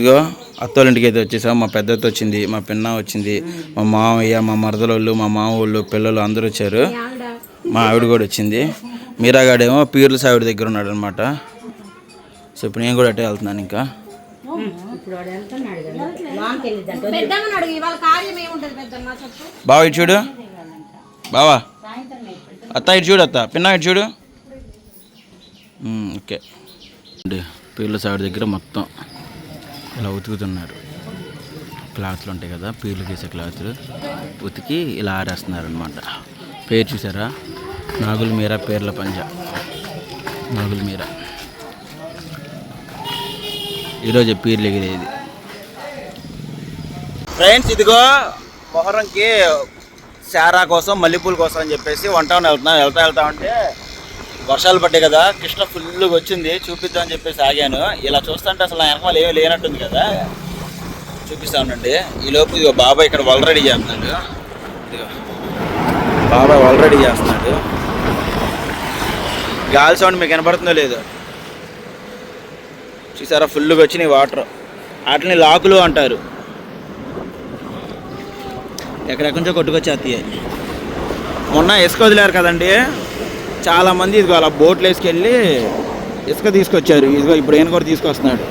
ఇదిగో అత్తోళ్ళ ఇంటికి అయితే వచ్చేసాం. మా పెద్దతో వచ్చింది మా పిన్న వచ్చింది మా మామయ్య మా మరదలోళ్ళు మా మామూళ్ళు పిల్లలు అందరూ వచ్చారు. మా ఆవిడ కూడా వచ్చింది. మీరాగాడేమో పీర్ల సావిడ దగ్గర ఉన్నాడు అనమాట సో ఇప్పుడు నేను కూడా అట్టే వెళ్తున్నాను ఇంకా. పెద్దమ్మని బావ ఇటు చూడు. బావా. అత్త ఇటు చూడు అత్త. పిన్న ఇటు చూడు. ఓకే. పీర్ల సావిడ దగ్గర మొత్తం. ఇలా ఉతుకుతున్నారు. క్లాత్లు ఉంటాయి కదా పీర్లు గీసే క్లాత్లు. ఉతికి ఇలా ఆరేస్తున్నారు అనమాట పేరు చూసారా? నాగుల మీర పేర్ల పంజ. నాగుల మీర ఈరోజు పీర్లు ఎగిరేది. ఫ్రెండ్స్ ఇదిగో మొహరంకి శారా కోసం మల్లెపూల కోసం అని చెప్పేసి వంట వెళ్తున్నాను వెళ్తా వెళ్తా ఉంటే వర్షాలు పడ్డాయి కదా కృష్ణ ఫుల్గా వచ్చింది చూపిద్దామని చెప్పేసి ఆగాను. ఇలా చూస్తుంటే అసలు నా వెనకాల ఏమీ లేనట్టుంది కదా. చూపిస్తా ఉండండి. ఈ లోపు ఇదిగో బాబాయ్ ఇక్కడ వల్రెడీ చేస్తున్నాడు. ఇదిగో. బాబాయ్ వల్రెడీ చేస్తున్నాడు. గాలి సౌండ్ మీకు వినపడుతుందో లేదో? చూసారా ఫుల్గా వచ్చినాయి వాటర్. వాటిని లాకులు అంటారు. ఎక్కడెక్కడి నుంచో కొట్టుకొచ్చేస్తాయి మొన్న ఇసుక వదిలేరు కదండి. చాలామంది ఇదిగో అలా బోట్లు వేసుకెళ్ళి ఇసుక తీసుకొచ్చారు. ఇదిగో ఇప్పుడు ఈయన కూడా తీసుకొస్తున్నాడు.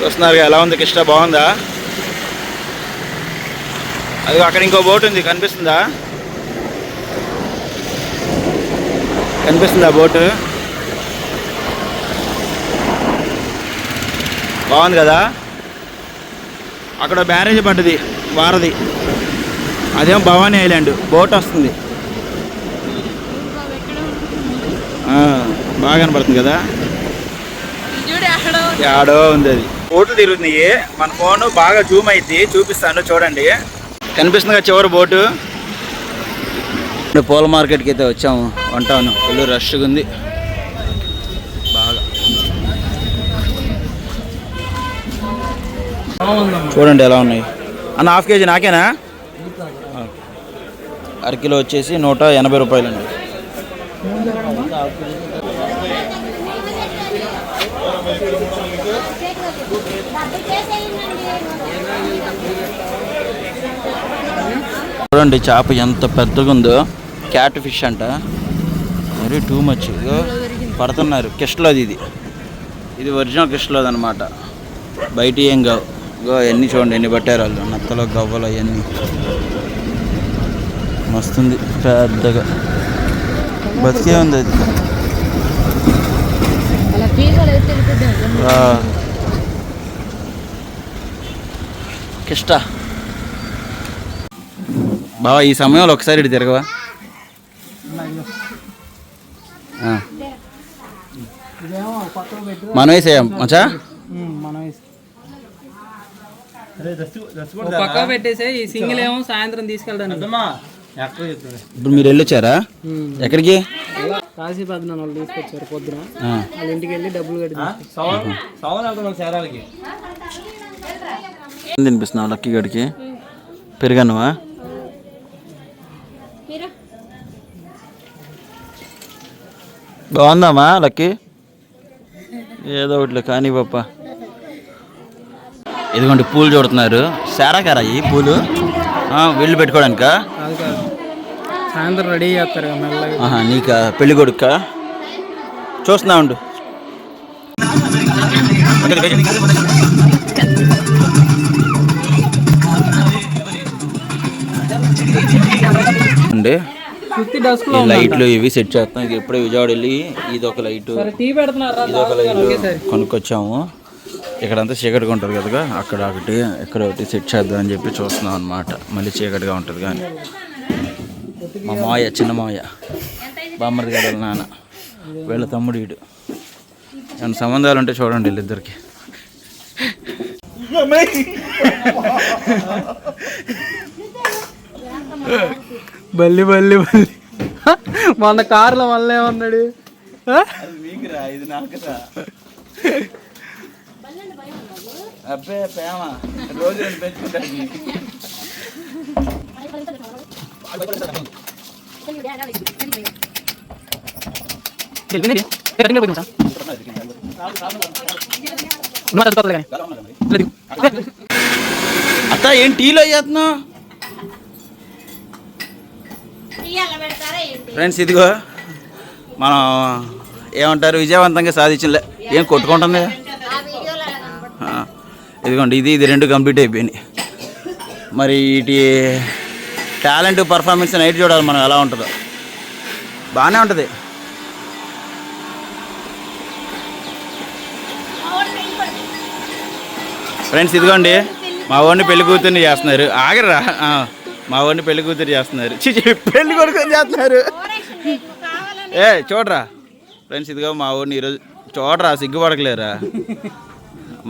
చూస్తున్నారు ఎలా ఉంది? కృష్ణ బాగుందా? అది అక్కడ ఇంకో బోట్ ఉంది. కనిపిస్తుందా? కనిపిస్తుందా బోటు బాగుంది కదా? అక్కడ బ్యారేజ్ పడ్డది. వారది అదేం భవానీ ఐలాండ్. బోట్ వస్తుంది. బాగా కనపడుతుంది కదా? యాడో ఉంది. అది. బోట్లు తిరుగుతున్నాయి. మన ఫోన్ బాగా జూమ్ అయింది చూపిస్తాను చూడండి. కనిపిస్తుంది కదా చివరి బోటు? పూల మార్కెట్కి అయితే వచ్చాము. వంటాను ఫుల్ రష్గా ఉంది. బాగా. చూడండి ఎలా ఉన్నాయి. అన్న హాఫ్ కేజీ నాకేనా? అరకిలో వచ్చేసి నూట ఎనభై రూపాయలు అండి చూడండి చేప ఎంత పెద్దగా ఉందో క్యాట్ ఫిష్ అంట. మరీ టూ మచ్ పడుతున్నారు. కిష్లోది ఇది. ఇది ఒరిజినల్ కిష్లోది అనమాట బయట ఏం కావు. ఎన్ని చూడండి ఎన్ని పట్టారు వాళ్ళు. నత్తలు గవ్వలు అవన్నీ. మస్తుంది పెద్దగా. బతికే ఉంది అది. కిష్ట. బావా ఈ సమయంలో ఒకసారి ఇటు తిరగవా? ఆ. మనం వేసేయం మచ్చా? పక్క పెట్టేసే ఈ సింగిల్ ఏమో సాయంత్రం తీసుకెళ్ళడానికి ఇప్పుడు మీరు వెళ్ళొచ్చారా? ఎక్కడికి? వాళ్ళు తీసుకొచ్చారు పొద్దున. ఆ. వాళ్ళ ఇంటికి వెళ్ళి డబ్బులు కట్టి తినిపిస్తున్నావు లక్కీ గడికి? పెరిగానువా బాగుందామా లక్కీ? ఏదో ఒకటి కానీ పాప. ఇదిగోండి పూలు చూడుతున్నారు. సారాకారా ఈ పూలు? ఆ, వీళ్ళు పెట్టుకోవడానికా? సాయంత్రం రెడీ చేస్తారు నీకా పెళ్ళి కొడుక? చూస్తున్నా ఉండు. అండి ఈ లైట్లు ఇవి సెట్ చేస్తాం ఇది ఎప్పుడే విజయవాడ వెళ్ళి ఇది ఒక లైట్ ఇది ఒక లైట్ కొనుక్కొచ్చాము. ఇక్కడంతా చీకటిగా ఉంటుంది కదా అక్కడ ఒకటి ఇక్కడ ఒకటి సెట్ చేద్దాం అని చెప్పి చూస్తున్నాం అనమాట మళ్ళీ చీకటిగా ఉంటుంది కానీ. మా మావయ్య చిన్న మావయ్య. బామ్మది గడల నాన్న. వీళ్ళ తమ్ముడు వీడు. ఏమైనా సంబంధాలు ఉంటే చూడండి వీళ్ళిద్దరికి. బల్లి బల్లి బల్లి. మొన్న కారులో మళ్ళీ ఏమన్నాడు ఆ? మీకురా ఇది నాకురా అబ్బే ప్రేమ. రోజు పెంచుకుంటాను అత్త ఏం టీలో చేస్తున్నావు? ఫ్రెండ్స్ ఇదిగో మనం ఏమంటారు విజయవంతంగా సాధించలే. ఏం కొట్టుకుంటుంది? ఇదిగోండి ఇది ఇది రెండు కంప్లీట్ అయిపోయినాయి. మరి వీటి టాలెంట్ పర్ఫార్మెన్స్ నైట్ చూడాలి మనం ఎలా ఉంటుందో. బాగానే ఉంటుంది. ఫ్రెండ్స్ ఇదిగోండి మా వాడిని పెళ్ళి కూతుర్ని చేస్తున్నారు. ఆగరా? మా వాడిని పెళ్ళి కూతురు చేస్తున్నారు. ఛీ, పెళ్ళి కొడుకుని చేస్తున్నారు. ఏ చూడరా. ఫ్రెండ్స్ ఇదిగో మా ఊరిని ఈరోజు చూడరా సిగ్గుపడకలేరా?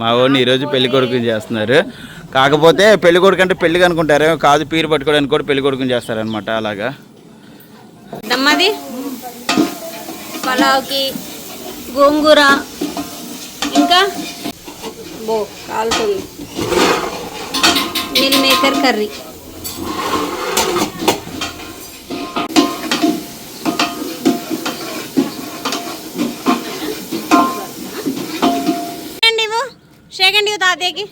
మా ఊరిని ఈరోజు పెళ్ళి కొడుకుని చేస్తున్నారు. కాకపోతే పెళ్ళి కొడుకు అంటే పెళ్ళి అనుకుంటారు కాదు పీరు పట్టుకోవడానికి కూడా పెళ్ళి కొడుకుని చేస్తారనమాట అలాగా. దమ్మది పలావ్కి గోంగూర. ఇంకా? బో కాలుతుంది. Meal maker curry. తాతయ్యకి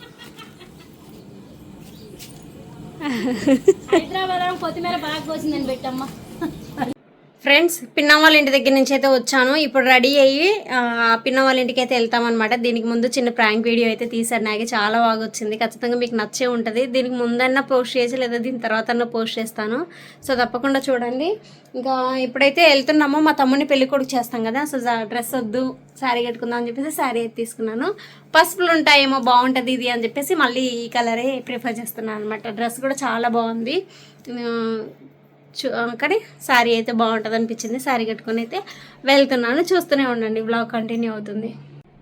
హైదరాబాద్ కొత్తిమీర బాగా కోసిందని పెట్టమ్మా. ఫ్రెండ్స్ పిన్న వాళ్ళ ఇంటి దగ్గర నుంచి అయితే వచ్చాను. ఇప్పుడు రెడీ అయ్యి ఆ, పిన్న వాళ్ళ ఇంటికి అయితే వెళ్తామన్నమాట. దీనికి ముందు చిన్న ప్రాంక్ వీడియో అయితే తీసారు నాకు చాలా బాగా వచ్చింది. ఖచ్చితంగా మీకు నచ్చే ఉంటుంది. దీనికి ముందన్నా పోస్ట్ చేసి లేదా దీని తర్వాత పోస్ట్ చేస్తాను. సో తప్పకుండా చూడండి. ఇంకా ఇప్పుడైతే వెళ్తున్నాము. మా తమ్ముడిని పెళ్ళి కొడుకు చేస్తాం కదా. సో డ్రెస్ వద్దు. శారీ కట్టుకుందాం అని చెప్పేసి శారీ అయితే తీసుకున్నాను. పసుపులు ఉంటాయేమో బాగుంటుంది ఇది అని చెప్పేసి మళ్ళీ ఈ కలరే ప్రిఫర్ చేస్తున్నాను అనమాట డ్రెస్ కూడా చాలా బాగుంది. చూ కానీ శారీ అయితే బాగుంటుంది అనిపించింది. శారీ కట్టుకొని అయితే వెళ్తున్నాను. చూస్తూనే ఉండండి. బ్లాగ్ కంటిన్యూ అవుతుంది.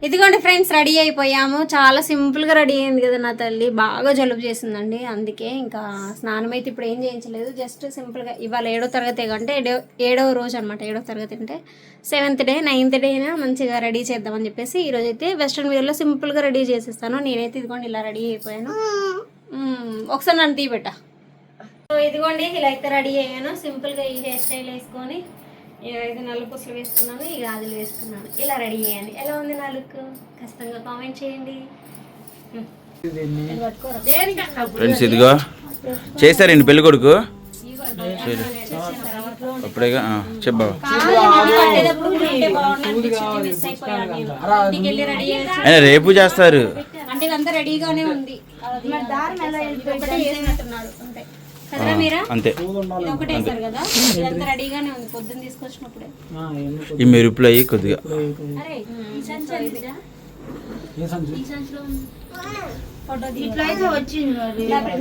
ఇదిగోండి ఫ్రెండ్స్ రెడీ అయిపోయాము. చాలా సింపుల్గా రెడీ అయింది కదా నా తల్లి. బాగా జలుబు చేసిందండి అందుకే ఇంకా స్నానం అయితే ఇప్పుడు ఏం చేయించలేదు. జస్ట్ సింపుల్గా ఇవాళ ఏడో తరగతి అంటే ఏడో ఏడవ రోజు అనమాట ఏడో తరగతి అంటే సెవెంత్ డే నైన్త్ డే అయినా మంచిగా రెడీ చేద్దామని చెప్పేసి ఈరోజు అయితే వెస్ట్రన్ వేర్లో సింపుల్గా రెడీ చేసేస్తాను. నేనైతే ఇదిగోండి ఇలా రెడీ అయిపోయాను. ఒకసారి నన్ను తీపెట్టా సో ఇదిగోండి ఇలా అయితే రెడీ అయ్యాను. సింపుల్గా ఈ హెయిర్ స్టైల్ వేసుకొని ఇక ఇది నలుగు పుసలు వేసుకున్నాను ఈ గాజులు వేసుకున్నాను. ఇలా రెడీ అయ్యాను ఎలా ఉంది నా లుక్ ఖచ్చితంగా కామెంట్ చేయండి. ఫ్రెండ్స్ ఇదిగో. చేశారండి పెళ్ళి కొడుకు. అప్పుడేగా చెప్పు రేపు చేస్తారు. అంటే ఇదంతా రెడీగానే ఉంది. వేసినట్టున్నారు అంతే కదరా మీరా? అంతే. ఇది ఒకటే వేసారు కదా? ఇదంతా రెడీగానే ఉంది. పొద్దున్న తీసుకొచ్చినప్పుడే. ఈ మెరుపులు అయ్యి కొద్దిగా.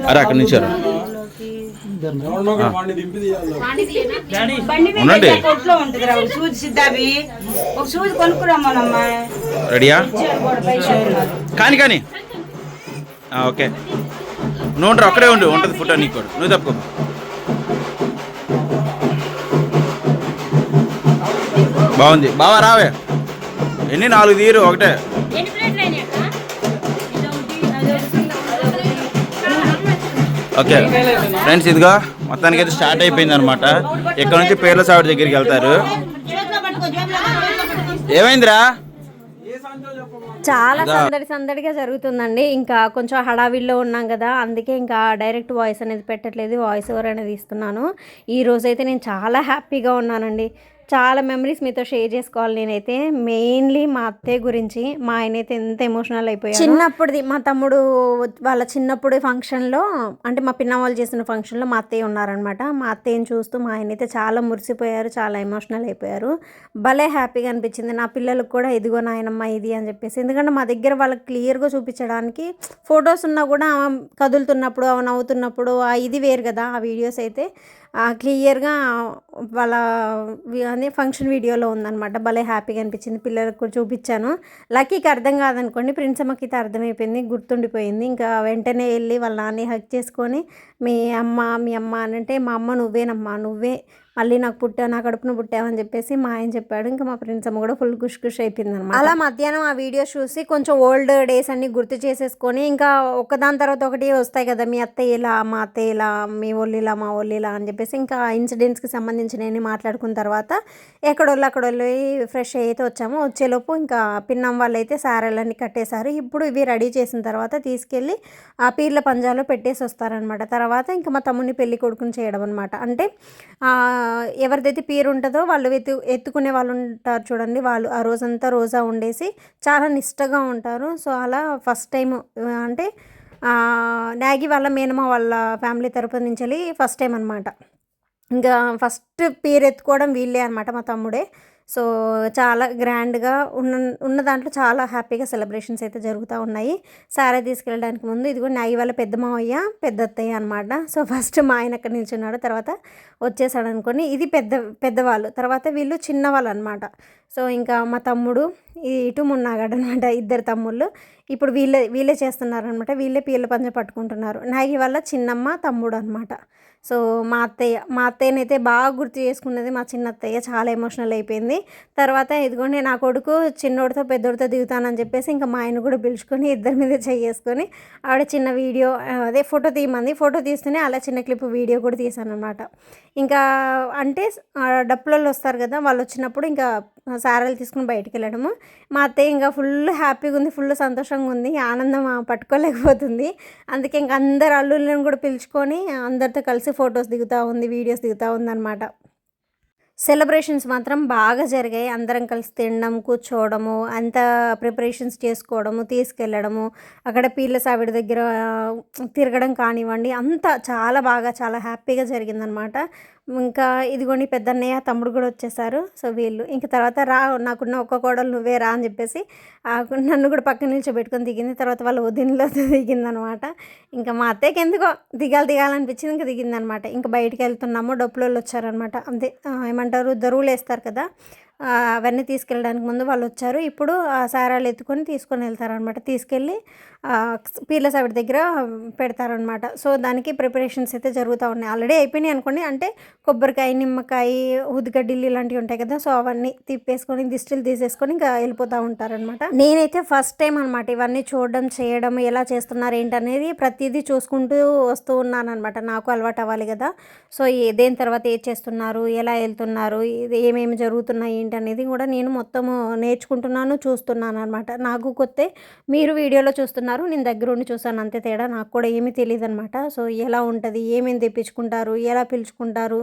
అరే అక్కడి నుంచి ఉండండి. కొట్లో ఉంటుంది రా? సూది సిద్ధాబి ఒక సూది కొనుక్కురమ్మనమ్మా రెడీయా? కానీ కానీ. ఆ, ఓకే. నువ్వు ఉండరు అక్కడే ఉండు ఉంటుంది ఫోటో నీకు కూడా. నువ్వు తప్పుకో. బాగుంది. బావా రావే. ఎన్ని నాలుగు తీరు ఒకటే? ఓకే. ఫ్రెండ్స్ ఇదిగో మొత్తానికి అయితే స్టార్ట్ అయిపోయింది అనమాట ఇక్కడ నుంచి పేర్ల సావిడి దగ్గరికి వెళ్తారు? ఏమైందిరా? చాలా సందడి సందడిగా జరుగుతుందండి. ఇంకా కొంచెం హడావిడిలో ఉన్నాం కదా అందుకే ఇంకా డైరెక్ట్ వాయిస్ అనేది పెట్టట్లేదు వాయిస్ ఓవర్ అనేది ఇస్తున్నాను. ఈ రోజైతే నేను చాలా హ్యాపీగా ఉన్నానండి. చాలా మెమరీస్ మీతో షేర్ చేసుకోవాలి నేనైతే. మెయిన్లీ మా అత్తయ్య గురించి మా ఆయన అయితే ఎంత ఎమోషనల్ అయిపోయారు. చిన్నప్పుడుది మా తమ్ముడు వాళ్ళ చిన్నప్పుడు ఫంక్షన్లో అంటే మా పిన్న వాళ్ళు చేసిన ఫంక్షన్లో మా అత్తయ్య ఉన్నారనమాట మా అత్తయ్యని చూస్తూ మా ఆయన అయితే చాలా మురిసిపోయారు చాలా ఎమోషనల్ అయిపోయారు. భలే హ్యాపీగా అనిపించింది. నా పిల్లలకు కూడా ఇదిగో నాయనమ్మ ఇది అని చెప్పేసి. ఎందుకంటే మా దగ్గర వాళ్ళకి క్లియర్గా చూపించడానికి ఫొటోస్ ఉన్నా కూడా కదులుతున్నప్పుడు ఆమె నవ్వుతున్నప్పుడు ఆ ఇది వేరు కదా ఆ వీడియోస్ అయితే. క్లియర్గా వాళ్ళ అనే ఫంక్షన్ వీడియోలో ఉందనమాట భలే హ్యాపీగా అనిపించింది. పిల్లలకు కూడా చూపించాను. లక్కీకి అర్థం కాదనుకోండి ప్రిన్సమ్మకి అయితే అర్థమైపోయింది గుర్తుండిపోయింది. ఇంకా వెంటనే వెళ్ళి వాళ్ళ నాన్ని హక్ చేసుకొని మీ అమ్మ మీ అమ్మ అని అంటే మా అమ్మ నువ్వేనమ్మా నువ్వే మళ్ళీ నాకు పుట్టావు నా కడుపున పుట్టావని చెప్పేసి మా ఆయన చెప్పాడు. ఇంకా మా ఫ్రెండ్స్ అమ్మ కూడా ఫుల్ ఖుష్ ఖుష్ అయిపోయింది అనమాట అలా మధ్యాహ్నం ఆ వీడియో చూసి కొంచెం ఓల్డ్ డేస్ అన్ని గుర్తు చేసేసుకొని ఇంకా ఒకదాని తర్వాత ఒకటి వస్తాయి కదా మీ అత్తయ్య ఇలా మా అత్తయ్య ఇలా మీ ఒళ్ళు ఇలా మా ఒళ్ళు ఇలా అని చెప్పేసి ఇంకా ఇన్సిడెంట్స్కి సంబంధించినవి మాట్లాడుకున్న తర్వాత ఎక్కడోళ్ళు అక్కడోళ్ళు ఫ్రెష్ అయితే వచ్చాము. వచ్చేలోపు ఇంకా పిన్నం వాళ్ళు అయితే సారాలన్నీ కట్టేశారు. ఇప్పుడు ఇవి రెడీ చేసిన తర్వాత తీసుకెళ్ళి ఆ పీర్ల పంజాలో పెట్టేసి వస్తారనమాట తర్వాత ఇంకా మా తమ్ముని పెళ్ళి కొడుకుని చేయడం అనమాట అంటే ఎవరిదైతే పీరు ఉంటుందో వాళ్ళు ఎత్తు ఎత్తుకునే వాళ్ళు ఉంటారు చూడండి. వాళ్ళు ఆ రోజంతా రోజా ఉండేసి చాలా నిష్టగా ఉంటారు. సో అలా ఫస్ట్ టైం అంటే నాగి వాళ్ళ మేనమా వాళ్ళ ఫ్యామిలీ తరపు నుంచి వెళ్ళి ఫస్ట్ టైం అనమాట ఇంకా ఫస్ట్ పేరు ఎత్తుకోవడం వీళ్ళే అనమాట మా తమ్ముడే. సో చాలా గ్రాండ్గా ఉన్న ఉన్న దాంట్లో చాలా హ్యాపీగా సెలబ్రేషన్స్ అయితే జరుగుతూ ఉన్నాయి. సారీ తీసుకెళ్ళడానికి ముందు ఇదిగో నాయి వాళ్ళ పెద్ద మావయ్య పెద్ద అత్తయ్య అనమాట సో ఫస్ట్ మా ఆయన అక్కడ నిల్చున్నాడు. తర్వాత వచ్చేసాడు అనుకోని ఇది పెద్ద పెద్దవాళ్ళు. తర్వాత వీళ్ళు చిన్నవాళ్ళు అనమాట సో ఇంకా మా తమ్ముడు ఇటు మున్నాగాడు అనమాట ఇద్దరు తమ్ముళ్ళు. ఇప్పుడు వీళ్ళే వీళ్ళే చేస్తున్నారనమాట. వీళ్ళే పీళ్ళ పంజ పట్టుకుంటున్నారు. నాగి వాళ్ళ చిన్నమ్మ తమ్ముడు అనమాట. సో మా అత్తయ్య మా అత్తయ్యనైతే బాగా గుర్తు చేసుకున్నది మా చిన్న అత్తయ్య చాలా ఎమోషనల్ అయిపోయింది. తర్వాత ఇదిగోండి నా కొడుకు చిన్నోడితో పెద్దోడితో దిగుతానని చెప్పేసి ఇంకా మా ఆయన కూడా పిలుచుకొని ఇద్దరి మీద చేసుకొని ఆవిడ చిన్న వీడియో అదే ఫోటో తీయమంది. ఫోటో తీస్తూనే అలా చిన్న క్లిప్ వీడియో కూడా తీశాను అనమాట ఇంకా అంటే డప్పులలో వస్తారు కదా వాళ్ళు వచ్చినప్పుడు ఇంకా సారాలు తీసుకుని బయటికి వెళ్ళడము. మా అత్తయ్య ఇంకా ఫుల్ హ్యాపీగా ఉంది ఫుల్ సంతోషంగా ఉంది ఆనందం పట్టుకోలేకపోతుంది. అందుకే ఇంకా అందరు అల్లుళ్ళని కూడా పిలుచుకొని అందరితో కలిసి ఫొటోస్ దిగుతూ ఉంది వీడియోస్ దిగుతూ ఉందన్నమాట. సెలబ్రేషన్స్ మాత్రం బాగా జరిగాయి. అందరం కలిసి తినడం కూర్చోవడము అంత ప్రిపరేషన్స్ చేసుకోవడము తీసుకెళ్ళడము అక్కడ పీర్ల సావిడి దగ్గర తిరగడం కానివ్వండి అంతా చాలా బాగా చాలా హ్యాపీగా జరిగిందనమాట ఇంకా ఇదిగోండి పెద్దన్నయ్య తమ్ముడు కూడా వచ్చేసారు. సో వీళ్ళు ఇంకా తర్వాత రా నాకున్న ఒక్క కోడలు నువ్వే రా అని చెప్పేసి నన్ను కూడా పక్కన నిల్చోబెట్టుకొని దిగింది. తర్వాత వాళ్ళ వదినలో దిగిందనమాట. ఇంకా మా అత్తయ్యకి ఎందుకో దిగాలి దిగాలనిపించింది ఇంకా దిగిందనమాట. ఇంకా బయటికి వెళ్తున్నాము డప్పులలో వచ్చారనమాట. అంతే ఏమంటారు దరువులు వేస్తారు కదా అవన్నీ తీసుకెళ్ళడానికి ముందు వాళ్ళు వచ్చారు. ఇప్పుడు ఆ సారాలు ఎత్తుకొని తీసుకొని వెళ్తారనమాట. తీసుకెళ్ళి పీర్ల సావిడి దగ్గర పెడతారనమాట సో దానికి ప్రిపరేషన్స్ అయితే జరుగుతూ ఉన్నాయి. ఆల్రెడీ అయిపోయినాయి అనుకోండి. అంటే కొబ్బరికాయ నిమ్మకాయ ఉదిగడ్డిల్లు ఇలాంటివి ఉంటాయి కదా. సో అవన్నీ తిప్పేసుకొని దిష్టిలు తీసేసుకొని ఇంకా వెళ్ళిపోతూ ఉంటారనమాట నేనైతే ఫస్ట్ టైం అనమాట ఇవన్నీ చూడడం చేయడం ఎలా చేస్తున్నారు ఏంటనేది ప్రతిదీ చూసుకుంటూ వస్తూ ఉన్నానమాట నాకు అలవాటు అవ్వాలి కదా. సో దేని తర్వాత ఏది చేస్తున్నారు ఎలా వెళ్తున్నారు ఏమేమి జరుగుతున్నాయి ఏంటి అనేది కూడా నేను మొత్తము నేర్చుకుంటున్నాను చూస్తున్నాను అనమాట నాకు కొత్త మీరు వీడియోలో చూస్తున్నారు నేను దగ్గర ఉండి చూసాను అంతే తేడా నాకు కూడా ఏమీ తెలియదు అనమాట సో ఎలా ఉంటుంది? ఏమేమి తెప్పించుకుంటారు? ఎలా పిలుచుకుంటారు?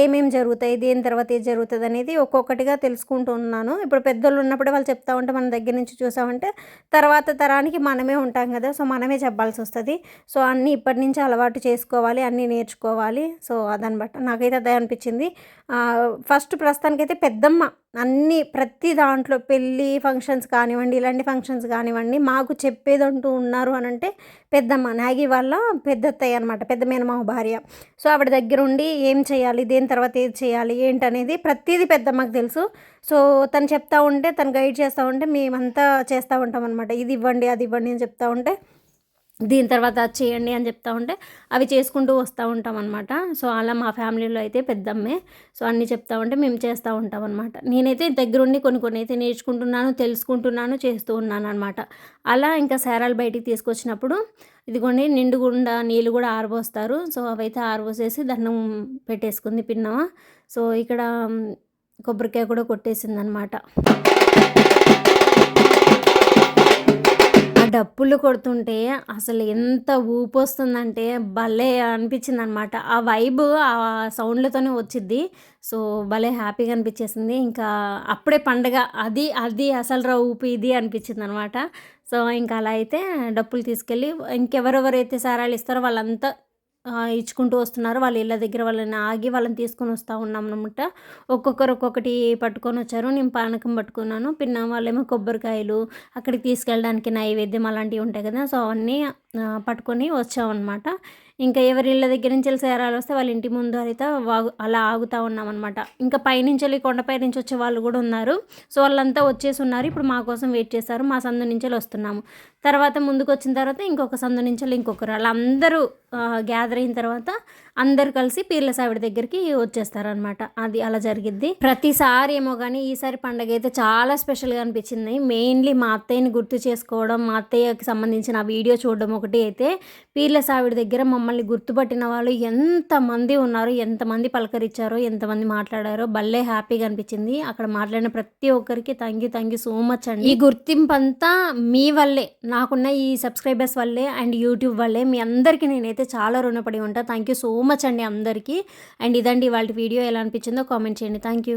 ఏమేమి జరుగుతాయి? దేని తర్వాత ఏది జరుగుతుంది అనేది ఒక్కొక్కటిగా తెలుసుకుంటూ ఉన్నాను. ఇప్పుడు పెద్దోళ్ళు ఉన్నప్పుడే వాళ్ళు చెప్తా ఉంటే మన దగ్గర నుంచి చూసామంటే తర్వాత తరానికి మనమే ఉంటాం కదా సో మనమే చెప్పాల్సి వస్తుంది. సో అన్నీ ఇప్పటి నుంచి అలవాటు చేసుకోవాలి అన్నీ నేర్చుకోవాలి. సో అదనమాట నాకైతే అదే అనిపించింది. ఫస్ట్ ప్రస్తుతానికైతే పెద్దమ్మ అన్ని ప్రతి దాంట్లో పెళ్ళి ఫంక్షన్స్ కానివ్వండి ఇలాంటి ఫంక్షన్స్ కానివ్వండి మాకు చెప్పేదంటూ ఉన్నారు అని అంటే పెద్దమ్మ నాగి వాళ్ళ పెద్దత్తయ్య అనమాట పెద్ద మేనమావ భార్య. సో ఆవిడ దగ్గర ఉండి ఏం చేయాలి దేని తర్వాత ఏది చేయాలి ఏంటనేది ప్రతిదీ పెద్దమ్మకు తెలుసు. సో తను చెప్తా ఉంటే తను గైడ్ చేస్తూ ఉంటే మేమంతా చేస్తూ ఉంటాం అనమాట ఇది ఇవ్వండి అది ఇవ్వండి అని చెప్తా ఉంటే దీని తర్వాత చేయండి అని చెప్తా ఉంటే అవి చేసుకుంటూ వస్తూ ఉంటాం అనమాట సో అలా మా ఫ్యామిలీలో అయితే పెద్దమ్మే. సో అన్నీ చెప్తా ఉంటే మేము చేస్తూ ఉంటాం అనమాట నేనైతే దగ్గరుండి కొన్ని కొన్ని అయితే నేర్చుకుంటున్నాను తెలుసుకుంటున్నాను చేస్తూ ఉన్నాను అనమాట అలా ఇంకా సారాలు బయటికి తీసుకొచ్చినప్పుడు ఇదిగోండి నిండుగుండా నీళ్ళు కూడా ఆరబోస్తారు. సో అవైతే ఆరబోసేసి దండం పెట్టేసుకుంది పిన్నవ సో ఇక్కడ కొబ్బరికాయ కూడా కొట్టేసింది డప్పులు కొడుతుంటే అసలు ఎంత ఊపు వస్తుందంటే భలే అనిపించింది అనమాట ఆ వైబ్ ఆ సౌండ్లతోనే వచ్చింది సో భలే హ్యాపీగా అనిపించేసింది. ఇంకా అప్పుడే పండగ అది అది అసలు రా ఊపి ఇది అనిపించింది అనమాట సో ఇంకా అలా అయితే డప్పులు తీసుకెళ్ళి ఇంకెవరెవరైతే సారాలు ఇస్తారో వాళ్ళంతా ఇచ్చుకుంటూ వస్తున్నారు. వాళ్ళ ఇళ్ళ దగ్గర వాళ్ళని ఆగి వాళ్ళని తీసుకొని వస్తూ ఉన్నాం అనమాట ఒక్కొక్కరు ఒక్కొక్కటి పట్టుకొని వచ్చారు. నేను పానకం పట్టుకున్నాను. పిన్న వాళ్ళేమో కొబ్బరికాయలు అక్కడికి తీసుకెళ్ళడానికి నైవేద్యం అలాంటివి ఉంటాయి కదా సో అవన్నీ పట్టుకొని వచ్చామన్నమాట. ఇంకా ఎవరి ఇళ్ళ దగ్గర నుంచి వెళ్ళి సేరాలు వస్తే వాళ్ళ ఇంటి ముందు అయితే వాగు అలా ఆగుతూ ఉన్నామన్నమాట. ఇంకా పైనుంచి వెళ్ళి కొండపై నుంచి వచ్చే వాళ్ళు కూడా ఉన్నారు. సో వాళ్ళంతా వచ్చేసి ఉన్నారు. ఇప్పుడు మా కోసం వెయిట్ చేస్తారు. మా సందు నుంచి వెళ్ళి వస్తున్నాము. తర్వాత ముందుకు వచ్చిన తర్వాత ఇంకొక సందు నుంచి ఇంకొకరు ఇంకొకరు వాళ్ళందరూ గ్యాదర్ అయిన తర్వాత అందరు కలిసి పీర్ల సావిడి దగ్గరికి వచ్చేస్తారనమాట అది అలా జరిగిద్ది. ప్రతిసారి ఏమో కానీ ఈసారి పండగ అయితే చాలా స్పెషల్గా అనిపించింది. మెయిన్లీ మా అత్తయ్యని గుర్తు చేసుకోవడం మా అత్తయ్యకి సంబంధించిన వీడియో చూడడం ఒకటి అయితే పీర్ల సావిడి దగ్గర మమ్మల్ని గుర్తుపట్టిన వాళ్ళు ఎంతమంది ఉన్నారు ఎంతమంది పలకరించారో ఎంతమంది మాట్లాడారో భలే హ్యాపీగా అనిపించింది. అక్కడ మాట్లాడిన ప్రతి ఒక్కరికి thank you thank you so much అండి. ఈ గుర్తింపు అంతా మీ వల్లే. నాకున్న ఈ సబ్స్క్రైబర్స్ వల్లే అండ్ యూట్యూబ్ వల్లే మీ అందరికీ నేనైతే చాలా రుణపడి ఉంటాను థ్యాంక్ యూ సో మచ్ అండి అందరికీ. అండ్ ఇదండి వాళ్ళ వీడియో ఎలా అనిపించిందో కామెంట్ చేయండి. Thank you